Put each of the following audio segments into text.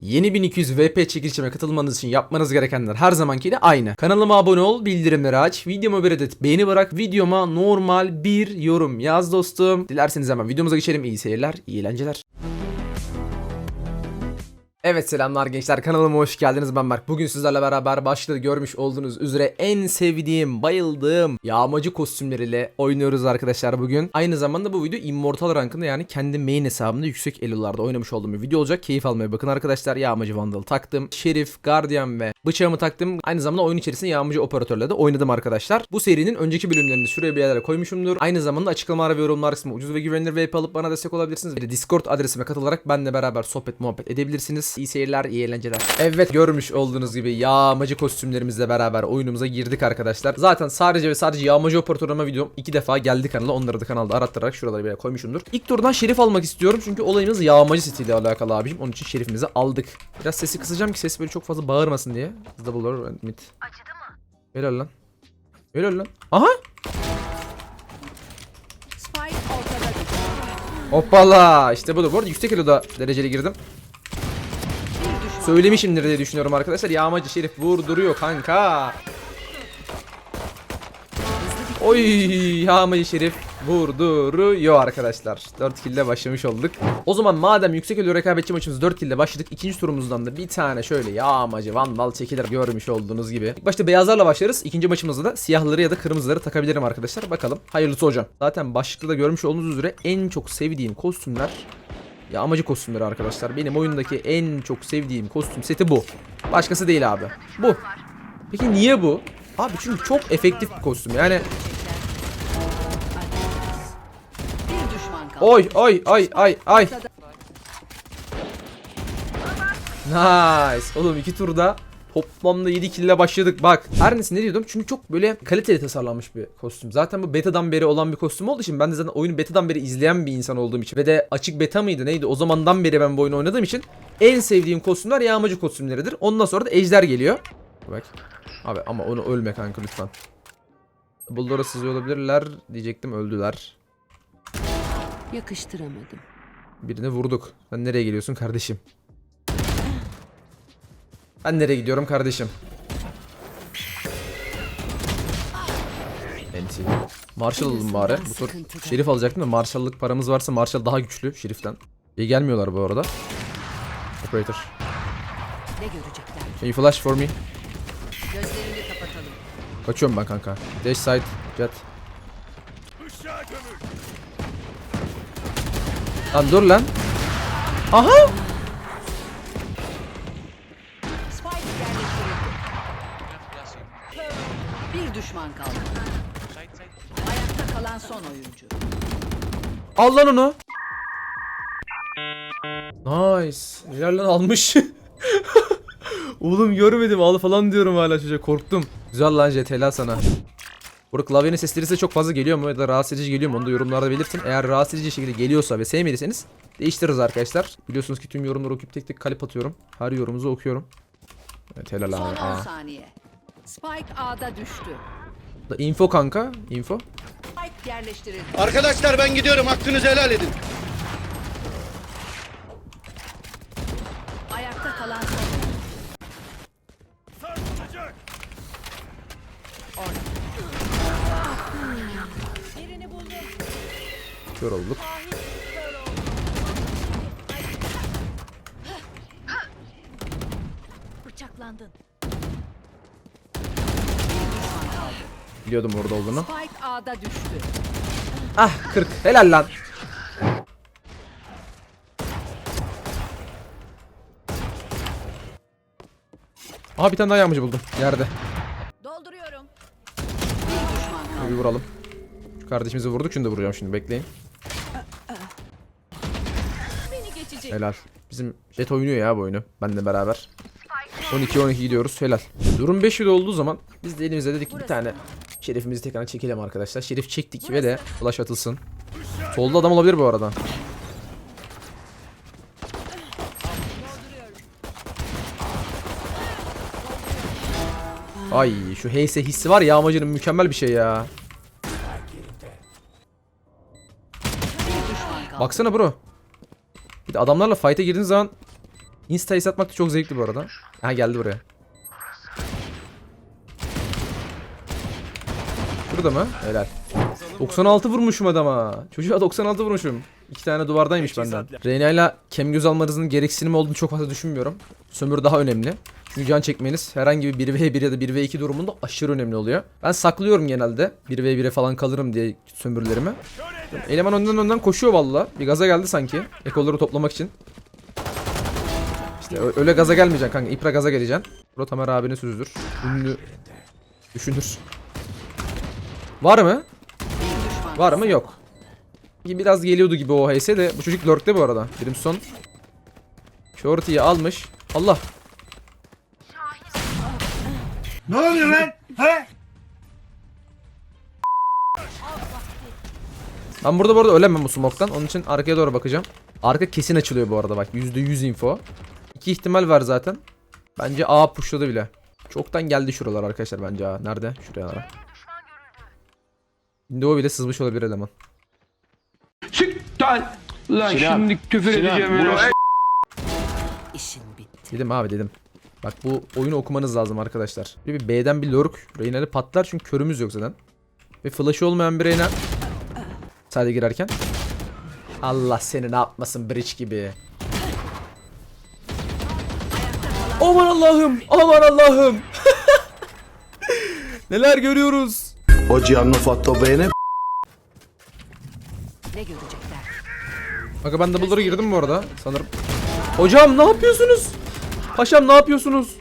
Yeni 1200 VP çekilişime katılmanız için yapmanız gerekenler her zamankiyle aynı. Kanalıma abone ol, bildirimleri aç, videoma bir adet beğeni bırak, videoma normal bir yorum yaz dostum. Dilerseniz hemen videomuza geçelim. İyi seyirler, iyi eğlenceler. Evet selamlar gençler kanalıma hoş geldiniz ben Berk. Bugün sizlerle beraber başta görmüş olduğunuz üzere en sevdiğim, bayıldığım yağmacı kostümleriyle oynuyoruz arkadaşlar bugün. Aynı zamanda bu video Immortal rankında yani kendi main hesabımda yüksek elo'larda oynamış olduğum bir video olacak. Keyif almaya bakın arkadaşlar. Yağmacı Vandal taktım. Şerif, Guardian ve bıçağımı taktım. Aynı zamanda oyun içerisinde yağmacı operatörle de oynadım arkadaşlar. Bu serinin önceki bölümlerini şuraya bir yerlere koymuşumdur. Aynı zamanda açıklamalar ve yorumlar kısmı ucuz ve güvenilir VP alıp bana destek olabilirsiniz. Bir de Discord adresime katılarak benimle beraber sohbet muhabbet edebilirsiniz. İyi seyirler, iyi eğlenceler. Evet görmüş olduğunuz gibi yağmacı kostümlerimizle beraber oyunumuza girdik arkadaşlar. Zaten sadece ve sadece yağmacı operatör olma videom iki defa geldi kanala. Onları da kanalda arattırarak şuralara bir koymuşumdur. İlk turdan şerif almak istiyorum çünkü olayımız yağmacı setiyle alakalı abicim. Onun için şerifimizi aldık. Biraz sesi kısacağım ki ses böyle çok fazla bağırmasın diye. Double or mid. Acıdı mı? Helal lan. Helal lan. Aha! Hoppala. İşte bu da. Bu arada yüksek eloda dereceli girdim. Söylemişimdir diye düşünüyorum arkadaşlar. Yağmacı Şerif vurduruyor kanka. Oy Yağmacı Şerif vurduruyor arkadaşlar. 4 kill ile başlamış olduk. O zaman madem yüksek elo rekabetçi maçımız 4 kill ile başladık. ikinci turumuzdan da bir tane şöyle Yağmacı Vandal çekilir görmüş olduğunuz gibi. İlk başta beyazlarla başlarız. İkinci maçımızda da siyahları ya da kırmızıları takabilirim arkadaşlar. Bakalım hayırlısı hocam. Zaten başlıkta da görmüş olduğunuz üzere en çok sevdiğim kostümler Yağmacı kostümleri arkadaşlar. Benim oyundaki en çok sevdiğim kostüm seti bu. Başkası değil abi. Bu. Peki niye bu? Abi çünkü çok efektif bir kostüm. Yani oy oy oy ay ay. Nice. Oğlum iki turda toplamda 7 kille başladık bak. Her neyse ne diyordum? Çünkü çok böyle kaliteli tasarlanmış bir kostüm. Zaten bu beta'dan beri olan bir kostüm olduğu için ben de zaten oyunu beta'dan beri izleyen bir insan olduğum için ve de açık beta mıydı neydi? O zamandan beri ben bu oyunu oynadığım için en sevdiğim kostümler yağmacı kostümleridir. Ondan sonra da ejder geliyor. Bak. Abi ama onu ölme kanka lütfen. Bulldora sızıyor olabilirler diyecektim öldüler. Yakıştıramadım. Birini vurduk. Sen nereye geliyorsun kardeşim? Ben nereye gidiyorum kardeşim? NT. Marshall alalım bari. Bu tur Şerif alacaktım da Marshall'lık paramız varsa Marshall daha güçlü Şerif'ten. İyi gelmiyorlar bu arada. Operator. Ne görecekler? Can you flash for me? Kaçıyorum ben kanka. Dash side. Jet. Lan dur lan. Aha! Spike yerleştirildi. Bir düşman kaldı. Ayakta kalan son oyuncu. Al lan onu. Nice. Helal lan almış. Oğlum görmedim al falan diyorum hala çocuğa korktum. Güzel lan jet helal sana. Burada klavyenin sesleri size çok fazla geliyor mu ya da rahatsız edici geliyor mu onu da yorumlarda belirtin. Eğer rahatsız edici şekilde geliyorsa ve sevmediyseniz değiştiririz arkadaşlar. Biliyorsunuz ki tüm yorumları okuyup tek tek kalip atıyorum. Her yorumunuzu okuyorum. Evet helal Son abi. 10 Aa. saniye. Spike A'da düştü. Info kanka. Info. Spike yerleştirildi. Arkadaşlar ben gidiyorum hakkınızı helal edin. Ayakta kalan. Kör olduk. Bıçaklandın. Biliyordum orada olduğunu. Spike A'da düştü. Ah 40. Helal lan. Aha bir tane daha yağmacı buldum. Yerde. Dolduruyorum. Bir düşman kaldı. Bir vuralım. Şu kardeşimizi vurduk. Şunu da vuracağım şimdi. Bekleyin. Beni geçecek. Helal. Bizim Jet oynuyor ya bu oyunu. Benle beraber. 12-12 gidiyoruz. Helal. Durum 5 yıl olduğu zaman biz de elimize dedik ki bir tane Şerifimizi tekrar çekelim arkadaşlar. Şerif çektik ve de flash atılsın. Solda adam olabilir bu arada. Ay şu heyse hissi var ya amacının mükemmel bir şey ya. Baksana bro. Bir de adamlarla fight'e girdiğin zaman Insta'yı satmak da çok zevkli bu arada. Ha geldi buraya. Burada mı? Helal. 96 vurmuşum adama. Çocuğa 96 vurmuşum. İki tane duvardaymış benden. Reyna ile kem göz almanızın gereksinim olduğunu çok fazla düşünmüyorum. Sömür daha önemli. Çünkü can çekmeniz herhangi bir 1v1 ya da 1v2 durumunda aşırı önemli oluyor. Ben saklıyorum genelde. 1v1'e falan kalırım diye sömürlerimi. Eleman önden önden koşuyor valla. Bir gaza geldi sanki. Ekolları toplamak için. İşte öyle gaza gelmeyeceksin kanka. İpra gaza geleceksin. Burada Tamer abini süzdür. Ünlü düşünür. Var mı? Var mı? Yok. Biraz geliyordu gibi o HS de bu çocuk lurkte bu arada. Brimstone Shorty'yi almış. Allah. Ne oluyor lan? He? Ben burada bu arada ölemem bu smoke'tan. Onun için arkaya doğru bakacağım. Arka kesin açılıyor bu arada bak. %100 info. İki ihtimal var zaten. Bence A pushladı bile. Çoktan geldi şuralar arkadaşlar bence A. Nerede? Şuraya. Şimdi o bile sızmış olabilir eleman. Siktir. Lan şimdi küfür edeceğim öyle. işin bitti. Dedim abi dedim. Bak bu oyunu okumanız lazım arkadaşlar. Bir, bir B'den bir lurk. Reyna'lı patlar çünkü körümüz yok zaten. Ve flash'ı olmayan bir Reyna. Sadece girerken. Allah seni ne yapmasın bridge gibi. Aman Allah'ım. Aman Allah'ım. Neler görüyoruz. Oggi hanno fatto bene. Ne görecekler? Kanka ben double'lara girdim bu arada sanırım. Hocam ne yapıyorsunuz? Paşam ne yapıyorsunuz?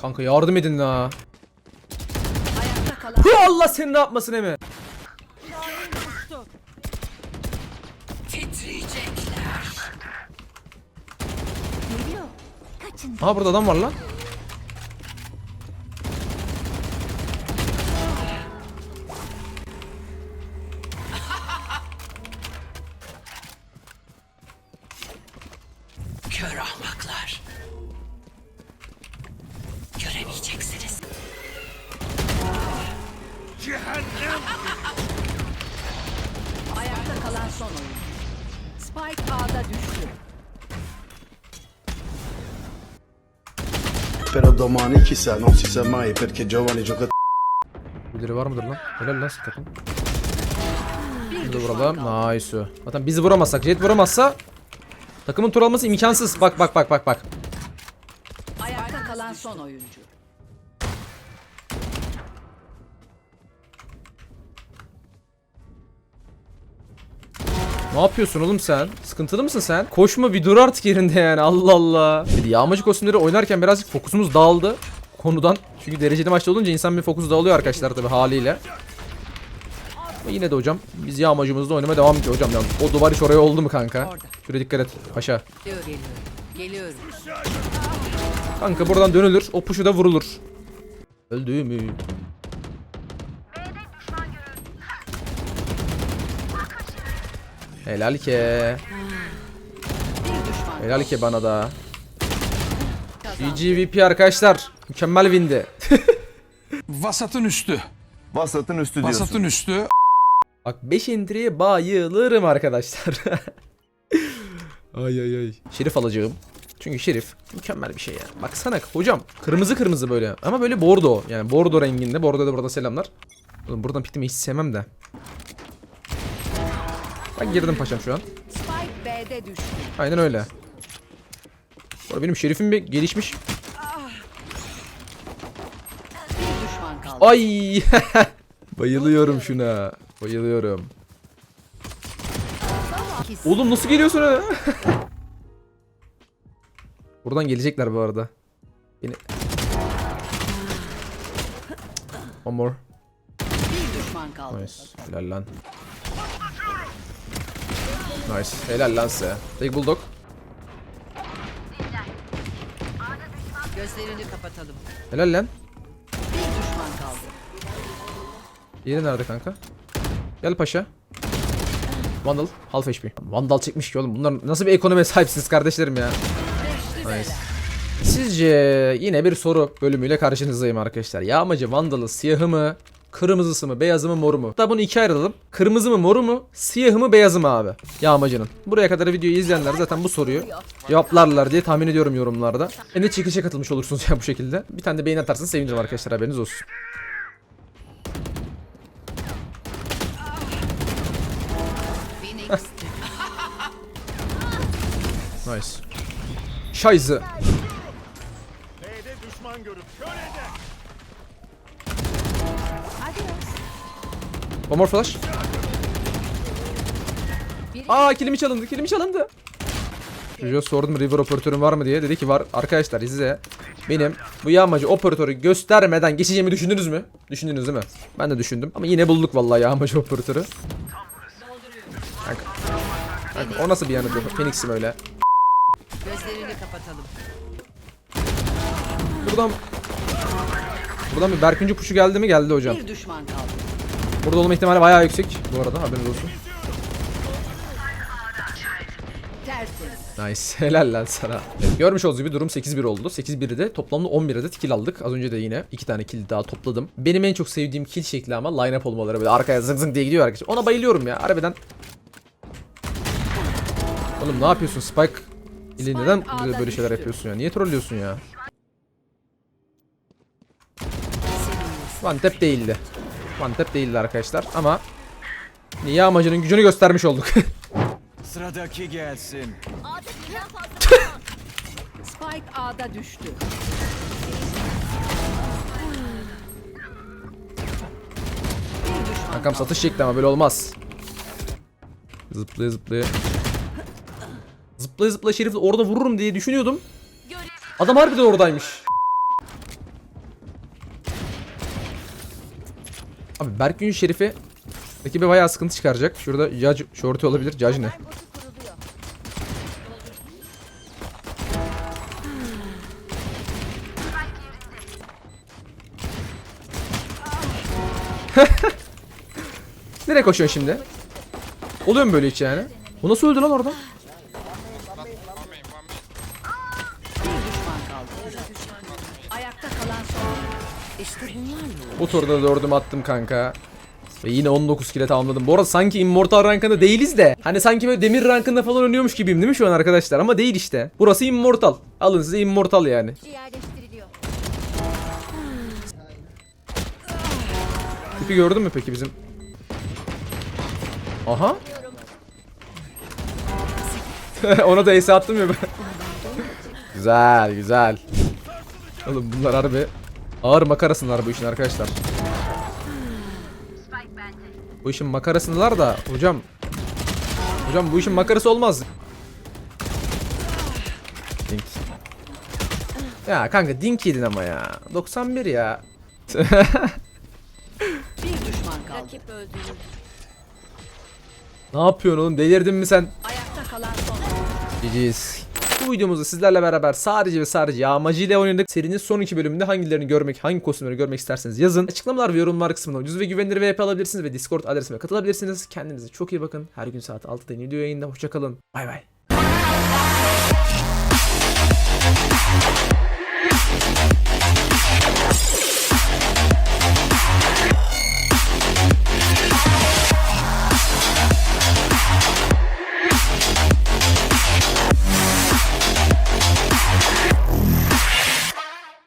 Kanka yardım edin la. Hu Allah seni ne yapmasın Emi. Aha burada adam var lan. Domani chissà, non si sa mai perché giovani giocatori. Birileri var mıdır lan? Helal lan takım. Burada düşman vuralım. Nice. Zaten bizi vuramazsak, Jet vuramazsa takımın tur alması imkansız. Bak bak bak bak bak. Ayakta kalan son oyuncu. Ne yapıyorsun oğlum sen? Sıkıntılı mısın sen? Koşma bir dur artık yerinde yani Allah Allah. De yağmacı kostümleri oynarken birazcık fokusumuz dağıldı konudan. Çünkü dereceli maçta olunca insan bir fokus dağılıyor arkadaşlar tabi haliyle. Ama yine de hocam biz yağmacımızda oynamaya devam ediyor hocam. Yani o duvar hiç oraya oldu mu kanka? Şuraya dikkat et paşa. Geliyor geliyor. Geliyorum. Kanka buradan dönülür. O puşu da vurulur. Öldü mü? Helal düşman Helal ki bana da. GGVP arkadaşlar. Mükemmel windi. Vasatın üstü. Vasatın üstü diyorsun. Vasatın üstü. Bak 5 entry'ye bayılırım arkadaşlar. ay ay ay. Şerif alacağım. Çünkü şerif mükemmel bir şey ya. Baksana hocam kırmızı kırmızı böyle ama böyle bordo yani bordo renginde. Bordo da burada selamlar. Oğlum buradan pitimi hiç sevmem de. Ben girdim paşam şu an. Spike B'de düştü. Aynen öyle. Bu benim şerifim bir gelişmiş. Bir düşman kaldı. Ay! Bayılıyorum şuna. Bayılıyorum. Oğlum nasıl geliyorsun öyle? Buradan gelecekler bu arada. Beni... One more. Bir düşman kaldı. Nice. Helal lan. Nice. Helal lan size. Take bulldog. Gözlerini kapatalım. Helal lan. Bir düşman kaldı. Yeri nerede kanka? Gel paşa. Vandal. Half HP. Vandal çekmiş ki oğlum. Bunlar nasıl bir ekonomiye sahipsiniz kardeşlerim ya. Nice. Sizce yine bir soru bölümüyle karşınızdayım arkadaşlar. Yağmacı Vandal'ı siyahı mı Kırmızısı mı, beyazı mı, moru mu? Hatta bunu ikiye ayıralım. Kırmızı mı, moru mu, siyahı mı, beyazı mı abi? Yağmacının. Buraya kadar videoyu izleyenler zaten bu soruyu cevaplarlar diye tahmin ediyorum yorumlarda. Hem de çekilişe katılmış olursunuz ya bu şekilde. Bir tane de beğeni atarsanız sevinirim arkadaşlar haberiniz olsun. Nice. Scheiße. One more flash. Aa kilimi çalındı, kilimi çalındı. Çocuğa sordum river operatörün var mı diye. Dedi ki var. Arkadaşlar size benim bu yağmacı operatörü göstermeden geçeceğimi düşündünüz mü? Düşündünüz değil mi? Ben de düşündüm. Ama yine bulduk vallahi yağmacı operatörü. Kanka. Kanka, o nasıl bir yanıt yok? Phoenix'im öyle. gözlerini kapatalım. Buradan Buradan bir Berkuncu puşu geldi mi? Geldi hocam. Bir düşman kaldı. Burada olma ihtimali bayağı yüksek bu arada haberiniz olsun. Nice. Helal lan sana. Evet, görmüş olduğunuz gibi durum 8-1 oldu. 8-1'de toplamda 11 adet kill aldık. Az önce de yine 2 tane kill daha topladım. Benim en çok sevdiğim kill şekli ama line up olmaları böyle arkaya zıng zıng diye gidiyor arkadaşlar. Ona bayılıyorum ya. Harbiden. Oğlum ne yapıyorsun Spike? ile neden böyle, böyle şeyler yapıyorsun ya? Niye trollüyorsun ya? One tap değildi. Tap değildi arkadaşlar ama Yağmacının gücünü göstermiş olduk. Sıradaki gelsin. Spike A'da düştü. Kankam satış şekli ama böyle olmaz. Zıplaya zıplaya. Zıplaya zıplaya Şerif'i orada vururum diye düşünüyordum. Adam harbiden oradaymış. Abi Berkgün Şerif'i rakibe bayağı sıkıntı çıkaracak. Şurada Judge shorty olabilir. Judge ne? Nereye koşuyorsun şimdi? Oluyor mu böyle hiç yani? Bu nasıl öldü lan orada? Bu turda dördümü attım kanka. Ve yine 19 kile tamamladım. Bu arada sanki Immortal rankında değiliz de. Hani sanki böyle demir rankında falan oynuyormuş gibiyim değil mi şu an arkadaşlar? Ama değil işte. Burası Immortal. Alın size Immortal yani. Tipi gördün mü peki bizim? Aha. Ona da ace attım ya ben. güzel güzel. Oğlum bunlar harbi ağır makarasınlar bu işin arkadaşlar. Bu işin makarasındalar da hocam. Hocam bu işin makarası olmaz. Dink. Ya kanka dink yedin ama ya. 91 ya. Bir düşman kaldı. Rakip öldürüldü. Ne yapıyorsun oğlum? Delirdin mi sen? Ayakta kalan son. GG's. Bu videomuzda sizlerle beraber sadece ve sadece yağmacı ile oynadık. Serinin son iki bölümünde hangilerini görmek, hangi kostümleri görmek isterseniz yazın. Açıklamalar ve yorumlar kısmına ucuz ve güvenilir VP alabilirsiniz ve Discord adresime katılabilirsiniz. Kendinize çok iyi bakın. Her gün saat 6'da yeni video yayında. Hoşçakalın. Bay bay.